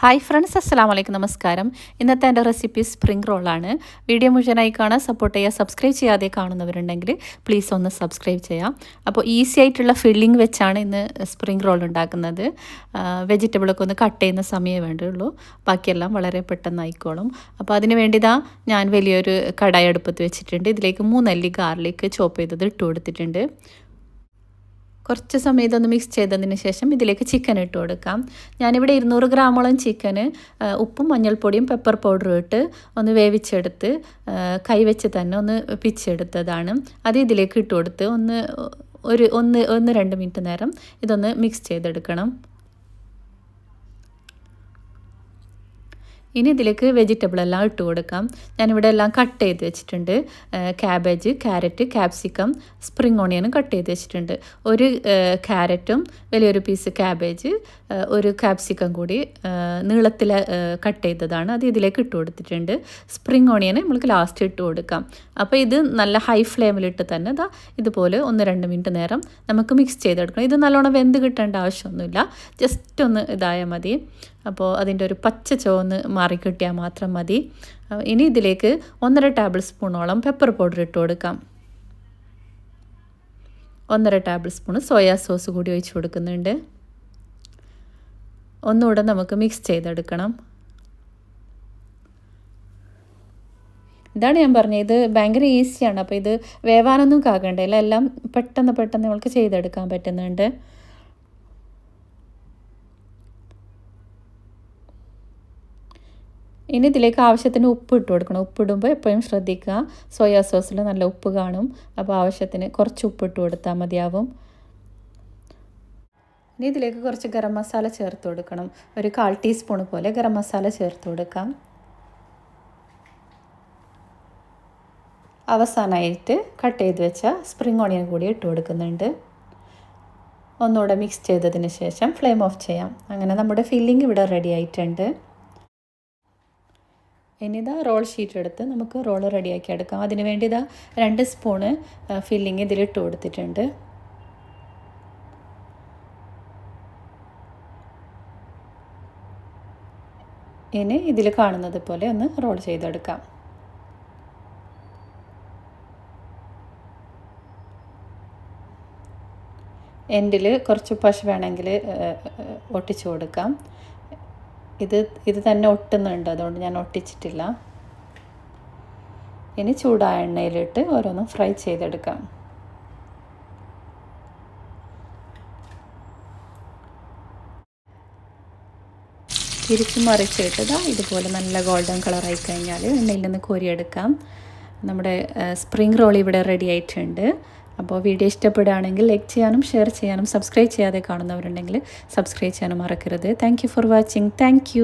Hi friends അസ്സാം വലൈക്കും നമസ്കാരം. ഇന്നത്തെ എന്റെ റെസിപ്പി സ്പ്രിംഗ് റോളാണ് വീഡിയോ മുഴുവനായി കാണാൻ സപ്പോർട്ട് ചെയ്യുക സബ്സ്ക്രൈബ് ചെയ്യാതെ കാണുന്നവരുണ്ടെങ്കിൽ പ്ലീസ് ഒന്ന് സബ്സ്ക്രൈബ് ചെയ്യാം. അപ്പോൾ ഈസി ആയിട്ടുള്ള ഫില്ലിംഗ് വെച്ചാണ് ഇന്ന് സ്പ്രിംഗ് റോൾ ഉണ്ടാക്കുന്നത്. വെജിറ്റബിളൊക്കെ ഒന്ന് കട്ട് ചെയ്യുന്ന സമയമേ വേണ്ടുള്ളൂ. ബാക്കിയെല്ലാം വളരെ പെട്ടെന്ന് ആയിക്കോളും. അപ്പോൾ അതിന് വേണ്ടിതാ ഞാൻ വലിയൊരു കടായി അടുപ്പത്ത് വെച്ചിട്ടുണ്ട്. ഇതിലേക്ക് മൂന്നല്ലി ഗാർലിക്ക് ചോപ്പ് ചെയ്തത് ഇട്ട് കൊടുത്തിട്ടുണ്ട്. കുറച്ച് സമയം ഇതൊന്ന് മിക്സ് ചെയ്തതിന് ശേഷം ഇതിലേക്ക് ചിക്കൻ ഇട്ട് കൊടുക്കാം. ഞാനിവിടെ ഇരുന്നൂറ് ഗ്രാമോളം ചിക്കന് ഉപ്പും മഞ്ഞൾപ്പൊടിയും പെപ്പർ പൗഡറും ഇട്ട് ഒന്ന് വേവിച്ചെടുത്ത് കൈവച്ച് തന്നെ ഒന്ന് പിച്ചെടുത്തതാണ്. അത് ഇതിലേക്ക് ഇട്ട് കൊടുത്ത് ഒന്ന് ഒരു ഒന്ന് ഒന്ന് രണ്ട് മിനിറ്റ് നേരം ഇതൊന്ന് മിക്സ് ചെയ്തെടുക്കണം. ഇനി ഇതിലേക്ക് വെജിറ്റബിൾ എല്ലാം ഇട്ട് കൊടുക്കാം. ഞാനിവിടെ എല്ലാം കട്ട് ചെയ്ത് വെച്ചിട്ടുണ്ട്. ക്യാബേജ് ക്യാരറ്റ് ക്യാപ്സിക്കം സ്പ്രിങ് ഓണിയനും കട്ട് ചെയ്ത് വെച്ചിട്ടുണ്ട്. ഒരു ക്യാരറ്റും വലിയൊരു പീസ് ക്യാബേജ് ഒരു ക്യാപ്സിക്കം കൂടി നീളത്തിൽ കട്ട് ചെയ്തതാണ്. അത് ഇതിലേക്ക് ഇട്ട് കൊടുത്തിട്ടുണ്ട്. സ്പ്രിങ് ഓണിയൻ നമ്മൾക്ക് ലാസ്റ്റ് ഇട്ട് കൊടുക്കാം. അപ്പോൾ ഇത് നല്ല ഹൈ ഫ്ലെയിമിലിട്ട് തന്നെ ഇതാ ഇതുപോലെ ഒന്ന് രണ്ട് മിനിറ്റ് നേരം നമുക്ക് മിക്സ് ചെയ്തെടുക്കണം. ഇത് നല്ലോണം വെന്ത് കിട്ടേണ്ട ആവശ്യമൊന്നുമില്ല. ജസ്റ്റ് ഒന്ന് ഇതായാൽ മതി. അപ്പോൾ അതിന്റെ ഒരു പച്ച ചുവന്ന് മാറിക്കിട്ടിയാൽ മാത്രം മതി. ഇനി ഇതിലേക്ക് ഒന്നര ടേബിൾ സ്പൂണോളം പെപ്പർ പൗഡർ ഇട്ട് കൊടുക്കാം. ഒന്നര ടേബിൾ സ്പൂൺ സോയാ സോസ് കൂടി ഒഴിച്ച് കൊടുക്കുന്നുണ്ട്. ഒന്നുകൂടെ നമുക്ക് മിക്സ് ചെയ്തെടുക്കണം. ഇതാണ് ഞാൻ പറഞ്ഞത്. ഇത് ഭയങ്കര ഈസിയാണ് അപ്പോൾ ഇത് വേവാനൊന്നും കാക്കണ്ടല്ല എല്ലാം പെട്ടെന്ന് പെട്ടെന്ന് നമ്മൾക്ക് ചെയ്തെടുക്കാൻ പറ്റുന്നുണ്ട്. ഇനി ഇതിലേക്ക് ആവശ്യത്തിന് ഉപ്പ് ഇട്ട് കൊടുക്കണം. ഉപ്പിടുമ്പോൾ എപ്പോഴും ശ്രദ്ധിക്കുക. സോയാ സോസിൽ നല്ല ഉപ്പ് കാണും. അപ്പോൾ ആവശ്യത്തിന് കുറച്ച് ഉപ്പ് ഇട്ട് കൊടുത്താൽ മതിയാവും. ഇനി ഇതിലേക്ക് കുറച്ച് ഗരം മസാല ചേർത്ത് കൊടുക്കണം. ഒരു കാൽ ടീസ്പൂൺ പോലെ ഗരം മസാല ചേർത്ത് കൊടുക്കാം. അവസാനമായിട്ട് കട്ട് ചെയ്ത് വെച്ച സ്പ്രിംഗ് ഓണിയൻ കൂടി ഇട്ട് കൊടുക്കുന്നുണ്ട്. ഒന്നുകൂടെ മിക്സ് ചെയ്തതിന് ശേഷം ഫ്ലെയിം ഓഫ് ചെയ്യാം. അങ്ങനെ നമ്മുടെ ഫില്ലിംഗ് ഇവിടെ റെഡി ആയിട്ടുണ്ട്. ഇനി ഇതാ റോൾ ഷീറ്റ് എടുത്ത് നമുക്ക് റോൾ റെഡിയാക്കി എടുക്കാം. അതിന് വേണ്ടി ഇതാ രണ്ട് സ്പൂണ് ഫില്ലിങ് ഇതിലിട്ട് കൊടുത്തിട്ടുണ്ട്. ഇനി ഇതിൽ കാണുന്നത് പോലെ ഒന്ന് റോൾ ചെയ്തെടുക്കാം. എൻഡിൽ കുറച്ച് പശ വേണമെങ്കിൽ ഒട്ടിച്ചു കൊടുക്കാം. ഇത് ഇത് തന്നെ ഒട്ടുന്നുണ്ട്. അതുകൊണ്ട് ഞാൻ ഒട്ടിച്ചിട്ടില്ല. ഇനി ചൂടായ എണ്ണയിലിട്ട് ഓരോന്നും ഫ്രൈ ചെയ്തെടുക്കാം. തിരിച്ചു മറിച്ചിട്ടതാ ഇതുപോലെ നല്ല ഗോൾഡൻ കളറായി കഴിഞ്ഞാൽ എണ്ണയിൽ നിന്ന് കോരിയെടുക്കാം. നമ്മുടെ സ്പ്രിംഗ് റോൾ ഇവിടെ റെഡി ആയിട്ടുണ്ട്. അപ്പോൾ വീഡിയോ ഇഷ്ടപ്പെടുകയാണെങ്കിൽ ലൈക്ക് ചെയ്യാനും ഷെയർ ചെയ്യാനും സബ്സ്ക്രൈബ് ചെയ്യാതെ കാണുന്നവരുണ്ടെങ്കിൽ സബ്സ്ക്രൈബ് ചെയ്യാനും മറക്കരുത്. Thank for watching thank